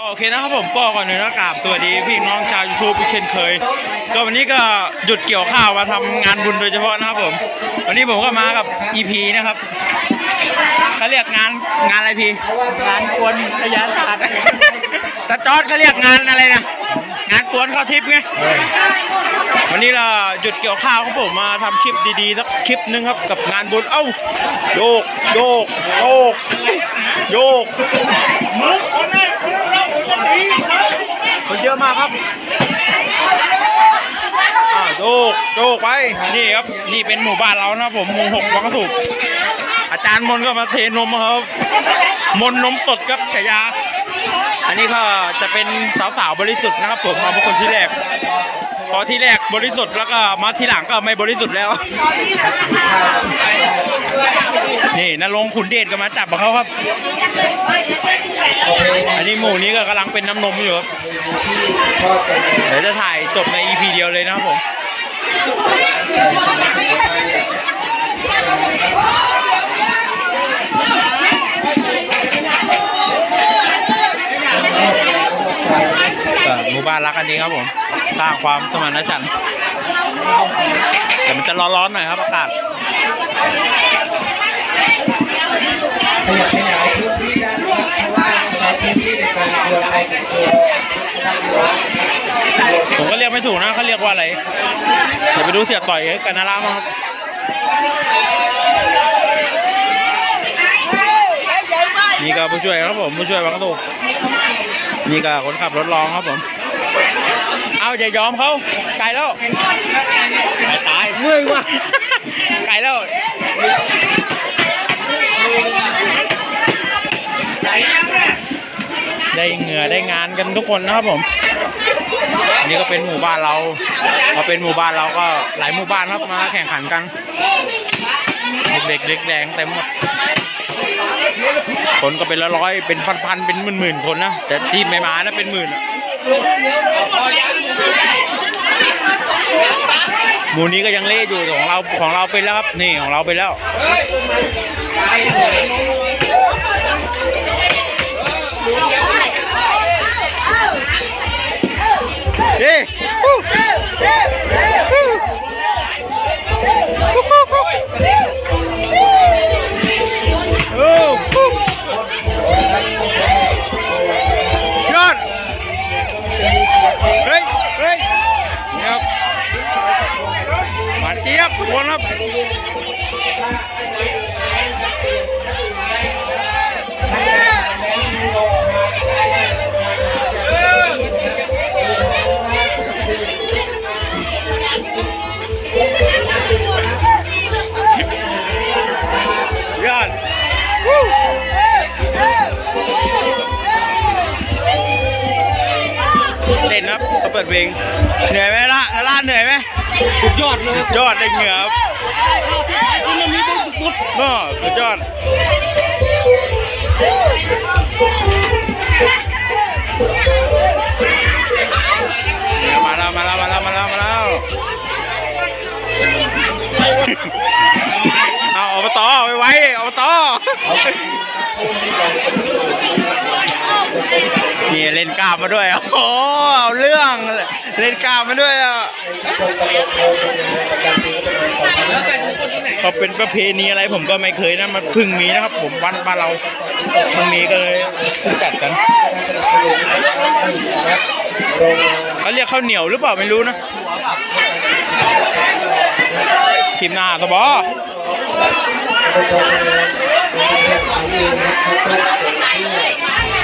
โอเคนะครับผมก็ก่อนอื่นก็กราบสวัสดีพี่น้องชาวยูทูบเช่นเคย ก็วันนี้ก็หยุดเกี่ยวข้าวมาทำงานบุญโดยเฉพาะนะครับผม วันนี้ผมก็มากับ EP นะครับเขาเรียกงานงานอะไรพี่งานกวนพยาศาสตร์ตาจอดเขาเรียกงานอะไรนะงานกวนข้าวทิพย์ไงวันนี้เราหยุดเกี่ยวข้าวครับผมมาทำคลิปดีๆสักคลิปหนึงครับกับงานบุญเอ้าโยกโยกโยกโยกคน เยอะมากครับอ่าโยกโยกไป นี่ครับ นี่เป็นหมู่บ้านเรานะผมหมู่หกวังกระถูกอาจารย์มนก็มาเทนมครับ มนนมสดครับฉายา อันนี้ก็จะเป็นสาวๆบริสุทธิ์นะครับ ผมมาเป็นคนที่แรก พอที่แรกบริสุทธิ์แล้วก็มาที่หลังก็ไม่บริสุทธิ์แล้ว นี่นรงขุนเดชก็มาจับเขาครับ อันนี้หมูนี้ก็กำลังเป็นน้ำนมอยู่ครับเดี๋ยวจะถ่ายจบใน EP เดียวเลยนะครับผมหมู่บ้านรักกันดีครับผม สร้างความสมานฉันท์แต่มันจะร้อนๆหน่อยครับอากาศ ขยับขยายพื้นที่ด้านนอกเพราะว่าใช้พื้นที่ในการเดินไปถึงตัวผมก็เรียกไม่ถูกนะเขาเรียกว่าอะไร เดี๋ยวไปดูเสียต่อยกันนารามาครับนี่ก็ผู้ช่วยครับผมผู้ช่วยบางกระตุกนี่ก็คนขับรถรองครับผม เอาอย่ายอมเขาไกลแล้วตายเมื่อยว่ะ ไกลแล้วได้เหงื่อได้งานกันทุกคนนะครับผมอันนี้ก็เป็นหมู่บ้านเราพอเป็นหมู่บ้านเราก็หลายหมู่บ้านครับมาแข่งขันกัน เด็กๆเด็กแดงเต็มหมดคนก็เป็นละร้อยเป็นพันๆเป็นหมื่นๆคนนะแต่ที่ไม่มานะเป็นหมื่นอะ หมูนี้ก็ยังเล่อยู่ของเราของเราไปแล้วครับนี่ของเราไปแล้วเฮ้ วา เขาเปิดเพลงเหนื่อยไหมล่ะล่าเหนื่อยไหมสุดยอดเลยยอดได้เหงื่อครับคุณมีเป็นสุดก็สุดยอดมาแล้วมาแล้วมาแล้วมาแล้วมาแล้วเอาอบตไปไว้อบต นี่เล่นกล้ามมาด้วย โอ้โหเอาเรื่องเล่นกล้ามมาด้วยอะเขาเป็นประเพณีอะไรผมก็ไม่เคยนะมันพึ่งมีนะครับ ผมบ้านบ้านเราเพึ่งมีก็เลยเพิ่งจัดกันเขาเรียกข้าวเหนียวหรือเปล่าไม่รู้นะทีมหน้าสบอ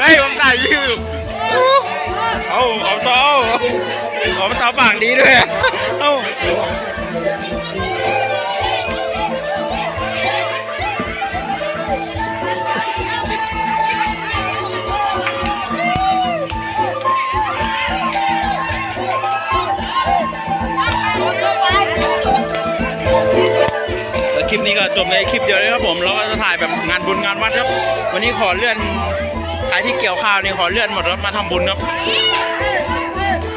เฮ้ยผมถ่ายอยู่เอาเอาต่อเอาเอาต่อปากดีด้วย เอา ก็จบในคลิปเดียวเลยครับผมแล้วก็จะถ่ายแบบงานบุญงานวัดครับ วันนี้ขอเลื่อนใครที่เกี่ยวข้าวนี่ขอเลื่อนหมดครับมาทำบุญครับ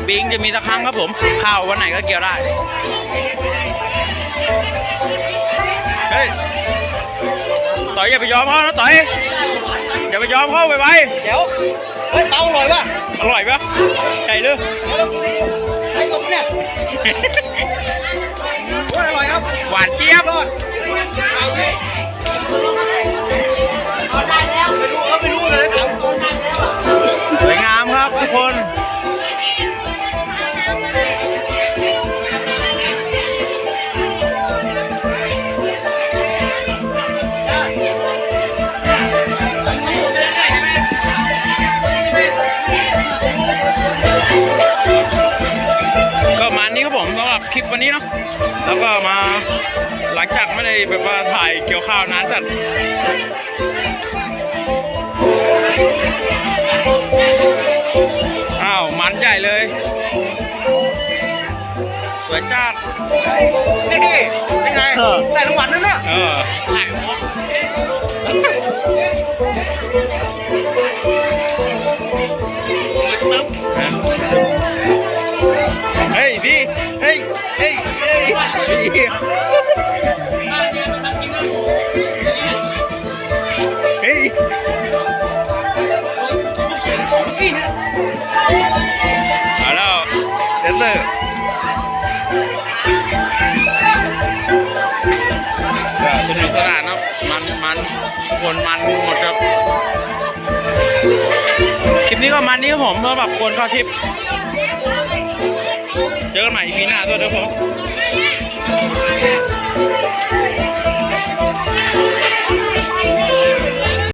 บิงจะมีสักครั้งครับผมข้าววันไหนก็เกี่ยวได้เฮ้ยต่อยอย่าไปยอมเขานะต่อยอย่าไปยอมเขาไปไปเดี๋ยวเฮ้ยเปาอร่อยป่ะอร่อยปะไก่เลยไอ้ผมเนี่ยเฮ้ยอร่อยครับหวานเจี๊ยบ ยอดไม่รู้เขาไม่รู้เลยสวยงามครับทุกคน รับผมสำหรับคลิปวันนี้เนาะแล้วก็มาหลังจากไม่ได้แบบว่าถ่ายเกี่ยวข้าวนานจัดอ้าวมันใหญ่เลยสวยจ้าดนี่นี่เป็นไงเออได้รางวัลนั่นน่ะเออเเอาแล้วเดนเซอร์สนุกสนานครับ มันมันคนมันหมดครับ คลิปนี้ก็มันนี่ครับผมเพื่อแบบกวนข้อทิปเจอกันใหม่ปีหน้าตัวยครับผม